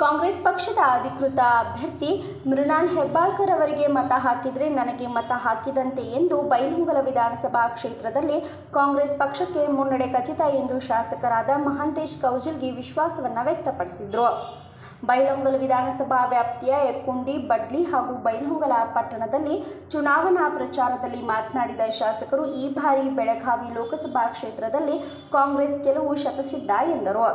ಕಾಂಗ್ರೆಸ್ ಪಕ್ಷದ ಅಧಿಕೃತ ಅಭ್ಯರ್ಥಿ ಮೃಣಾಲ್ ಹೆಬ್ಬಾಳ್ಕರ್ ಅವರಿಗೆ ಮತ ಹಾಕಿದರೆ ನನಗೆ ಮತ ಹಾಕಿದಂತೆ ಎಂದು ಬೈಲಹೊಂಗಲ ವಿಧಾನಸಭಾ ಕ್ಷೇತ್ರದಲ್ಲಿ ಕಾಂಗ್ರೆಸ್ ಪಕ್ಷಕ್ಕೆ ಮುನ್ನಡೆ ಖಚಿತ ಎಂದು ಶಾಸಕರಾದ ಮಹಾಂತೇಶ್ ಕೌಜಲ್ಗಿ ವಿಶ್ವಾಸವನ್ನು ವ್ಯಕ್ತಪಡಿಸಿದರು. ಬೈಲಹೊಂಗಲ ವಿಧಾನಸಭಾ ವ್ಯಾಪ್ತಿಯ ಎಕ್ಕುಂಡಿ, ಬಡ್ಲಿ ಹಾಗೂ ಬೈಲಹೊಂಗಲ ಪಟ್ಟಣದಲ್ಲಿ ಚುನಾವಣಾ ಪ್ರಚಾರದಲ್ಲಿ ಮಾತನಾಡಿದ ಶಾಸಕರು, ಈ ಬಾರಿ ಬೆಳಗಾವಿ ಲೋಕಸಭಾ ಕ್ಷೇತ್ರದಲ್ಲಿ ಕಾಂಗ್ರೆಸ್ ಗೆಲುವು ಶತಸಿದ್ಧ ಎಂದರು.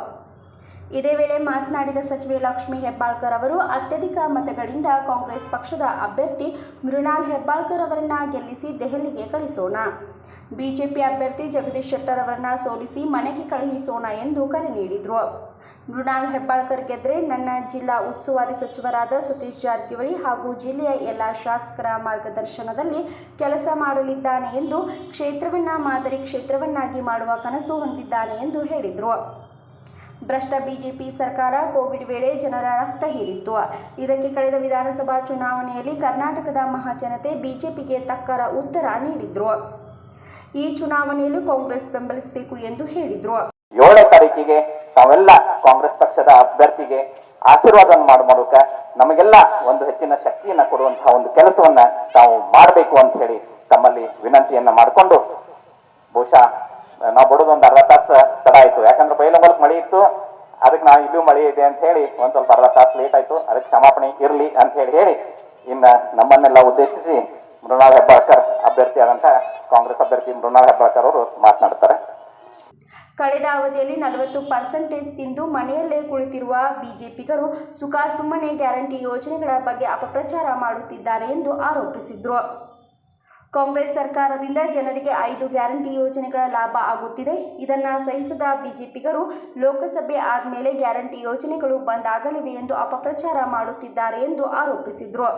ಇದೇ ವೇಳೆ ಮಾತನಾಡಿದ ಸಚಿವೆ ಲಕ್ಷ್ಮೀ ಹೆಬ್ಬಾಳ್ಕರ್ ಅವರು, ಅತ್ಯಧಿಕ ಮತಗಳಿಂದ ಕಾಂಗ್ರೆಸ್ ಪಕ್ಷದ ಅಭ್ಯರ್ಥಿ ಮೃಣಾಲ್ ಹೆಬ್ಬಾಳ್ಕರ್ ಅವರನ್ನ ಗೆಲ್ಲಿಸಿ ದೆಹಲಿಗೆ ಕಳಿಸೋಣ. ಬಿಜೆಪಿ ಅಭ್ಯರ್ಥಿ ಜಗದೀಶ್ ಶೆಟ್ಟರ್ ಅವರನ್ನ ಸೋಲಿಸಿ ಮನೆಗೆ ಕಳುಹಿಸೋಣ ಎಂದು ಕರೆ ನೀಡಿದರು. ಮೃಣಾಲ್ ಹೆಬ್ಬಾಳ್ಕರ್ ಗೆದ್ರೆ ನನ್ನ ಜಿಲ್ಲಾ ಉಸ್ತುವಾರಿ ಸಚಿವರಾದ ಸತೀಶ್ ಜಾರಕಿಹೊಳಿ ಹಾಗೂ ಜಿಲ್ಲೆಯ ಎಲ್ಲ ಶಾಸಕರ ಮಾರ್ಗದರ್ಶನದಲ್ಲಿ ಕೆಲಸ ಮಾಡಲಿದ್ದಾನೆ ಎಂದು ಕ್ಷೇತ್ರವನ್ನ ಮಾದರಿ ಕ್ಷೇತ್ರವನ್ನಾಗಿ ಮಾಡುವ ಕನಸು ಹೊಂದಿದ್ದಾನೆ ಎಂದು ಹೇಳಿದರು. ಭ್ರಷ್ಟ ಬಿಜೆಪಿ ಸರ್ಕಾರ ಕೋವಿಡ್ ವೇಳೆ ಜನರ ರಕ್ತ ಹೀರಿತ್ತು. ಇದಕ್ಕೆ ಕಳೆದ ವಿಧಾನಸಭಾ ಚುನಾವಣೆಯಲ್ಲಿ ಕರ್ನಾಟಕದ ಮಹಾಜನತೆ ಬಿಜೆಪಿಗೆ ತಕ್ಕರ ಉತ್ತರ ನೀಡಿದ್ರು. ಈ ಚುನಾವಣೆಯಲ್ಲೂ ಕಾಂಗ್ರೆಸ್ ಬೆಂಬಲಿಸಬೇಕು ಎಂದು ಹೇಳಿದ್ರು. ಏಳನೇ ತಾರೀಕಿಗೆ ತಾವೆಲ್ಲ ಕಾಂಗ್ರೆಸ್ ಪಕ್ಷದ ಅಭ್ಯರ್ಥಿಗೆ ಆಶೀರ್ವಾದ ಮಾಡುವ ಮೂಲಕ ನಮಗೆಲ್ಲ ಒಂದು ಹೆಚ್ಚಿನ ಶಕ್ತಿಯನ್ನ ಕೊಡುವಂತಹ ಒಂದು ಕೆಲಸವನ್ನ ತಾವು ಮಾಡಬೇಕು ಅಂತ ಹೇಳಿ ತಮ್ಮಲ್ಲಿ ವಿನಂತಿಯನ್ನ ಮಾಡಿಕೊಂಡು ಬಹುಶಃ ನಾವು ಬಡದೊಂದು ಅರ್ಧ ತಾಸು ಆಯ್ತು ಯಾಕಂದ್ರೆ ಬೈಲಂಬಲ್ಕ್ ಮಳೆ ಇತ್ತು, ಅದಕ್ಕೆ ನಾವು ಇಲ್ಲೂ ಮಳೆ ಇದೆ ಅಂತ ಹೇಳಿ ಒಂದ್ ಸ್ವಲ್ಪ ಅರ್ಧ ತಾಸು ಲೇಟ್ ಆಯ್ತು. ಅದಕ್ಕೆ ಕ್ಷಮಾಪಣೆ ಇರಲಿ ಅಂತ ಹೇಳಿ ಹೇಳಿ ಇನ್ನ ನಮ್ಮನ್ನೆಲ್ಲ ಉದ್ದೇಶಿಸಿ ಮೃಣಾಲ್ ಹೆಬ್ಬಾಳ್ಕರ್ ಅಭ್ಯರ್ಥಿ ಆದಂತ ಕಾಂಗ್ರೆಸ್ ಅಭ್ಯರ್ಥಿ ಮೃಣಾಲ್ ಹೆಬ್ಬಾಳ್ಕರ್ ಅವರು ಮಾತನಾಡ್ತಾರೆ. ಕಳೆದ ಅವಧಿಯಲ್ಲಿ ನಲವತ್ತು ಪರ್ಸೆಂಟೇಜ್ ತಿಂದು ಮನೆಯಲ್ಲೇ ಕುಳಿತಿರುವ ಬಿಜೆಪಿಗರು ಸುಖ ಸುಮ್ಮನೆ ಗ್ಯಾರಂಟಿ ಯೋಜನೆಗಳ ಬಗ್ಗೆ ಅಪಪ್ರಚಾರ ಮಾಡುತ್ತಿದ್ದಾರೆ ಎಂದು ಆರೋಪಿಸಿದ್ರು. ಕಾಂಗ್ರೆಸ್ ಸರ್ಕಾರದಿಂದ ಜನರಿಗೆ ಐದು ಗ್ಯಾರಂಟಿ ಯೋಜನೆಗಳ ಲಾಭ ಆಗುತ್ತಿದೆ. ಇದನ್ನು ಸಹಿಸದ ಬಿಜೆಪಿಗರು ಲೋಕಸಭೆ ಆದಮೇಲೆ ಗ್ಯಾರಂಟಿ ಯೋಜನೆಗಳು ಬಂದಾಗಲಿವೆ ಎಂದು ಅಪಪ್ರಚಾರ ಮಾಡುತ್ತಿದ್ದಾರೆ ಎಂದು ಆರೋಪಿಸಿದರು.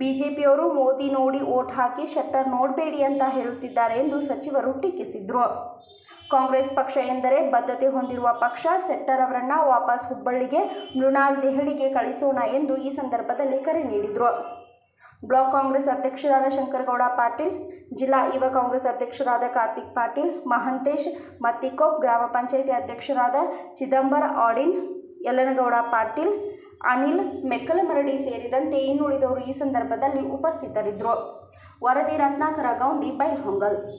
ಬಿಜೆಪಿಯವರು ಮೋದಿ ನೋಡಿ ಓಟ್ ಹಾಕಿ ಶೆಟ್ಟರ್ ನೋಡಬೇಡಿ ಅಂತ ಹೇಳುತ್ತಿದ್ದಾರೆ ಎಂದು ಸಚಿವರು ಟೀಕಿಸಿದರು. ಕಾಂಗ್ರೆಸ್ ಪಕ್ಷ ಎಂದರೆ ಬದ್ಧತೆ ಹೊಂದಿರುವ ಪಕ್ಷ ಸೆಟ್ಟರ್ ಅವರನ್ನು ವಾಪಸ್ ಹುಬ್ಬಳ್ಳಿಗೆ, ಮೃಣಾಲ್ ದೆಹಲಿಗೆ ಕಳಿಸೋಣ ಎಂದು ಈ ಸಂದರ್ಭದಲ್ಲಿ ಕರೆ ನೀಡಿದರು. ಬ್ಲಾಕ್ ಕಾಂಗ್ರೆಸ್ ಅಧ್ಯಕ್ಷರಾದ ಶಂಕರಗೌಡ ಪಾಟೀಲ್, ಜಿಲ್ಲಾ ಯುವ ಕಾಂಗ್ರೆಸ್ ಅಧ್ಯಕ್ಷರಾದ ಕಾರ್ತಿಕ್ ಪಾಟೀಲ್, ಮಹಂತೇಶ್ ಮತ್ತಿಕೋಪ್ ಗ್ರಾಮ ಪಂಚಾಯಿತಿ ಅಧ್ಯಕ್ಷರಾದ ಚಿದಂಬರ ಆಡಿನ್, ಯಲ್ಲನಗೌಡ ಪಾಟೀಲ್, ಅನಿಲ್ ಮೆಕ್ಕಲಮರಡಿ ಸೇರಿದಂತೆ ಇನ್ನುಳಿದವರು ಈ ಸಂದರ್ಭದಲ್ಲಿ ಉಪಸ್ಥಿತರಿದ್ದರು. ವರದಿ ರತ್ನಾಕರ ಗೌಂಡಿ, ಬೈಲ್ಹೊಂಗಲ್.